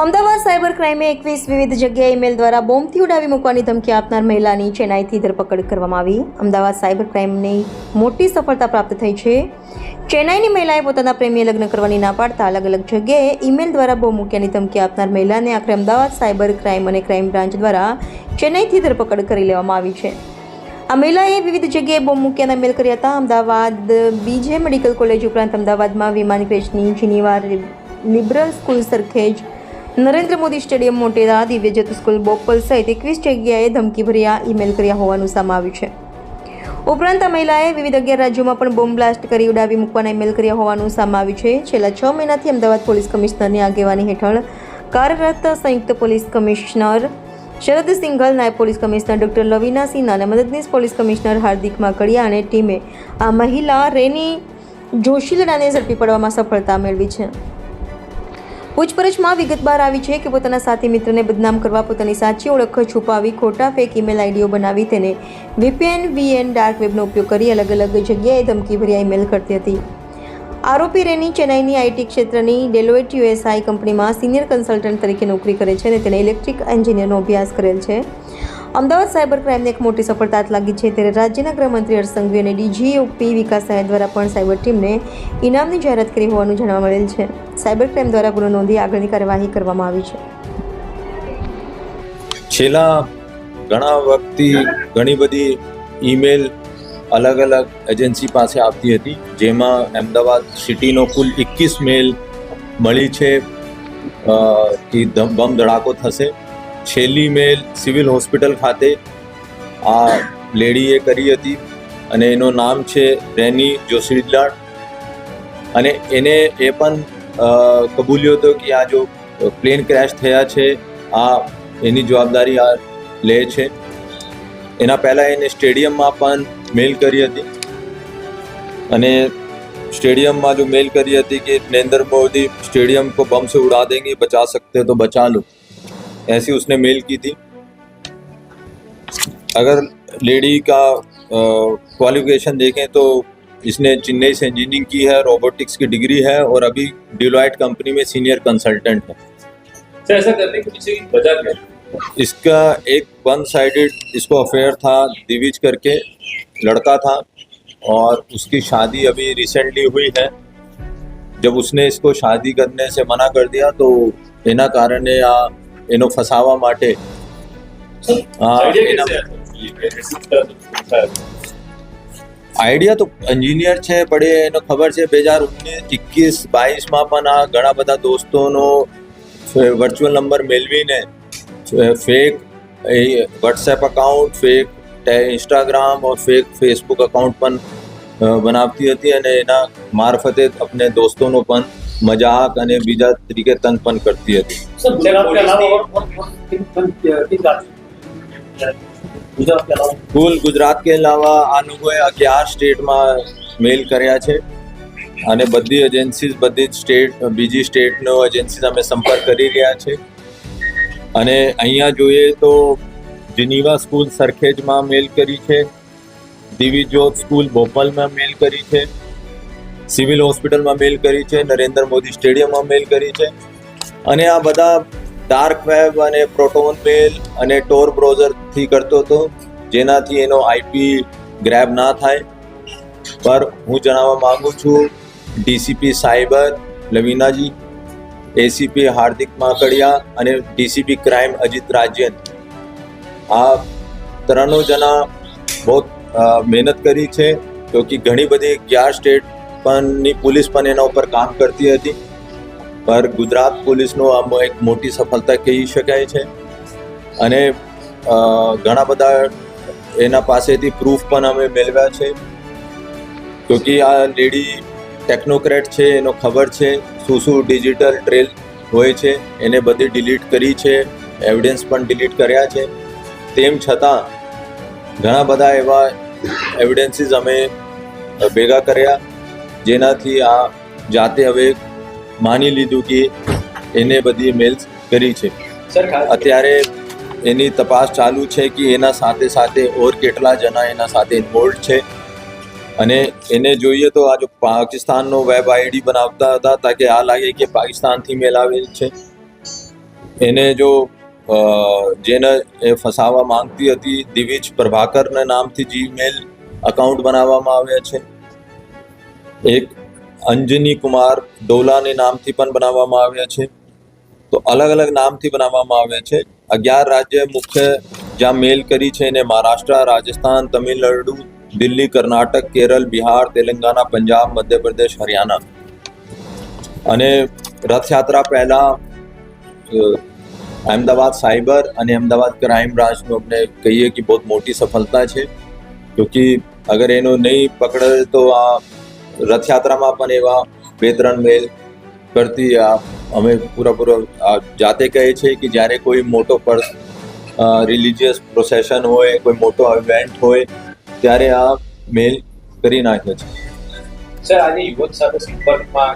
Ahmedabad cyber ક્રાઇમે એકવીસ વિવિધ જગ્યાએ ઈમેલ દ્વારા બોમ્બથી ઉડાવી મૂકવાની ધમકી આપનાર મહિલાની ચેન્નાઈથી ધરપકડ કરવામાં આવી. અમદાવાદ સાયબર ક્રાઇમની મોટી સફળતા પ્રાપ્ત થઈ છે. ચેન્નાઈની મહિલાએ પોતાના પ્રેમીએ લગ્ન કરવાની ના પાડતા અલગ અલગ જગ્યાએ ઈમેલ દ્વારા બોમ્બ મૂક્યાની ધમકી આપનાર મહિલાને આખરે અમદાવાદ સાયબર ક્રાઇમ અને ક્રાઇમ બ્રાન્ચ દ્વારા ચેન્નાઈથી ધરપકડ કરી લેવામાં આવી છે. આ મહિલાએ વિવિધ જગ્યાએ બોમ્બ મૂક્યાના મેલ કર્યા હતા. અમદાવાદ બીજે મેડિકલ કોલેજ ઉપરાંત અમદાવાદમાં વિમાન ક્રેશની Geneva liberal school Sarkhej Narendra Modi stadium Motera Divyajyot school Bopal સહિત એકવીસ જગ્યાએ ધમકીભર્યા ઈમેલ કર્યા હોવાનું સામાવ્યું છે. ઉપરાંત આ મહિલાએ વિવિધ અગિયાર રાજ્યોમાં પણ બોમ્બ બ્લાસ્ટ કરી ઉડાવી મૂકવાના ઈમેલ કર્યા હોવાનું સામાવ્યું છે. છેલ્લા છ મહિનાથી અમદાવાદ પોલીસ કમિશનરની આગેવાની હેઠળ કાર્યરત સંયુક્ત પોલીસ કમિશનર શરદ સિંઘલ, નાયબ police commissioner doctor Lavina Singh અને મદદનીશ પોલીસ કમિશનર હાર્દિક માકડિયા અને ટીમે આ મહિલા રેની જોશીલડાને ઝડપી પડવામાં સફળતા મેળવી છે. પૂછપરછમાં વિગત બહાર આવી છે કે પોતાના સાથી મિત્રને બદનામ કરવા પોતાની સાચી ઓળખ છુપાવી ખોટા ફેક ઈમેલ આઈડીઓ બનાવી તેને વીપીએન વીએન ડાર્ક વેબનો ઉપયોગ કરી અલગ અલગ જગ્યાએ ધમકીભર્યા ઈમેલ કરતી હતી. આરોપી રેની ચેન્નાઈની આઈટી ક્ષેત્રની ડેલોઇટ યુએસઆઈ કંપનીમાં સિનિયર કન્સલ્ટન્ટ તરીકે નોકરી કરે છે અને તેણે ઇલેક્ટ્રિક એન્જિનિયરનો અભ્યાસ કરેલ છે. અમદાવાદ સાયબર ક્રાઇમને એક મોટી સફળતા લાગી છે. ત્યારે રાજ્યના ગૃહમંત્રી હર્ષ સંઘવી અને ડીજીઓપી વિકાસ સાહેબ દ્વારા પણ સાયબર ટીમને ઇનામની જાહેરાત કરી હોવાનું જાણવા મળેલ છે. સાયબર ક્રાઇમ દ્વારા ગુનો નોંધી આગળની કાર્યવાહી કરવામાં આવી છે. છેલ્લા ઘણા વખતથી ઘણી બધી ઈમેલ અલગ અલગ એજન્સી પાસે આવતી હતી, જેમાં અમદાવાદ સિટીનો કુલ એકવીસ મેલ મળી છે કે બમ ધડાકો થશે. છેલ્લી મેલ સિવિલ હોસ્પિટલ ખાતે આ લેડીએ કરી હતી અને એનું નામ છે રેની જોશીલાડ અને એને એ પણ અ, કબૂલ્યો હતો કે આ જો પ્લેન ક્રેશ થયા છે આ એની જવાબદારી આ લે છે એના પહેલાં એને સ્ટેડિયમમાં પણ મેલ કરી હતી અને स्टेडियम में जो मेल करी थी कि नरेंद्र मोदी स्टेडियम को बम से उड़ा देंगे बचा सकते तो बचा लो ऐसी उसने मेल की थी। अगर लेडी का क्वालिफिकेशन देखें तो इसने चेन्नई से इंजीनियरिंग की है रोबोटिक्स की डिग्री है और अभी डिलोइट कंपनी में सीनियर कंसल्टेंट है। ऐसा करने के वजह क्या? इसका एक वन साइडेड इसको अफेयर था दिविज करके लड़का था और उसकी शादी अभी रिसेंटली हुई है। जब उसने इसको शादी करने से मना कर दिया तो बिना कारण या એનો ફસાવા માટે. આઈડિયા તો એન્જિનિયર છે પણ એનો ખબર છે બે હજાર એકવીસ બાવીસમાં પણ આ ઘણા બધા દોસ્તોનો વર્ચ્યુઅલ નંબર મેળવીને fake A WhatsApp account fake Instagram or fake Facebook account પણ બનાવતી હતી અને એના મારફતે આપણે દોસ્તોનો પણ મજાક અને બીજા તરીકે તંગ પણ કરતી હતી. सर गुजरात के अलावा और और और किन किन किन राज्यों गुजरात के अलावा કુલ ગુજરાત કે અલાવા આ લોકોએ અગિયાર સ્ટેટમાં મેલ કર્યા છે અને બધી એજન્સીઝ બધી જ સ્ટેટ બીજી સ્ટેટનો એજન્સીઝ અમે સંપર્ક કરી રહ્યા છે અને અહીંયા જોઈએ તો જીનીવા સ્કૂલ સરખેજમાં મેલ કરી છે દિવિજોત સ્કૂલ ભોપાલમાં મેલ કરી છે સિવિલ હોસ્પિટલમાં મેલ કરી છે નરેન્દ્ર મોદી સ્ટેડિયમમાં મેલ કરી છે અને આ બધા ડાર્ક વેબ અને પ્રોટોન મેલ અને ટોર બ્રાઉઝરથી કરતો હતો. જેનાથી એનો આઈપી ગ્રેબ ના થાય. પર હું જણાવવા માગું છું ડીસીપી સાયબર લવિનાજી એસીપી હાર્દિક માકડિયા અને ડીસીપી ક્રાઇમ અજીત રાજ્યન. આ ત્રણો જણા બહુ મહેનત કરી છે તો કે ઘણી બધી અગિયાર સ્ટેટ પણની પોલીસ પણ એના ઉપર કામ કરતી હતી. પર ગુજરાત પોલીસનો આમ એક મોટી સફળતા કહી શકાય છે. અને ઘણા બધા એના પાસેથી પ્રૂફ પણ અમે મેળવ્યા છે. કે આ લેડી ટેકનોક્રેટ છે, એનો ખબર છે, શું શું ડિજિટલ ટ્રેલ હોય છે, એને બધી ડિલીટ કરી છે એવિડન્સ પણ ડિલીટ કર્યા છે. તેમ છતાં, ઘણા બધા એવા એવિડન્સીસ અમે ભેગા કર્યા, જેનાથી આ જાતે હવે માની લીધું કે એને બધી મેલ્સ કરી છે. અત્યારે એની તપાસ ચાલુ છે કે એના સાથે સાથે ઓર કેટલા જણા એના સાથે ઇન્વોલ્વ છે. અને એને જોઈએ તો આ જો પાકિસ્તાનનો વેબ આઈડી બનાવતા હતા તાકે આ લાગે કે પાકિસ્તાનથી મેલ આવેલ છે. એને જો જેને એ ફસાવા માંગતી હતી દિવિજ પ્રભાકરના નામથી જીમેલ અકાઉન્ટ બનાવવામાં આવ્યા છે. એક અંજની કુમાર ડોલાને નામથી પણ બનાવવામાં આવ્યા છે. તો અલગ અલગ નામથી બનાવવામાં આવ્યા છે. અગિયાર રાજ્ય મુખ્ય જ્યાં મેલ કરી છે એને મહારાષ્ટ્ર, રાજસ્થાન, તમિલનાડુ, દિલ્હી, કર્ણાટક, કેરળ, બિહાર તેલંગાણા પંજાબ, મધ્યપ્રદેશ, હરિયાણા. અને રથયાત્રા પહેલાં અમદાવાદ સાયબર અને અમદાવાદ ક્રાઇમ બ્રાન્ચનું આપણે કહીએ કે બહુ મોટી સફળતા છે. ક્યોંકિ અગર એનો નહીં પકડે તો આ રથયાત્રામાં પણ એવા બે ત્રણ મેલ કરતી અમે પૂરેપૂરો જાતે કહીએ છીએ કે જ્યારે કોઈ મોટો પર રિલિજિયસ પ્રોસેશન હોય, કોઈ મોટો ઇવેન્ટ હોય, ત્યારે આ મેલ કરી નાખે છે. સર આજે યુવક સાથે સંપર્કમાં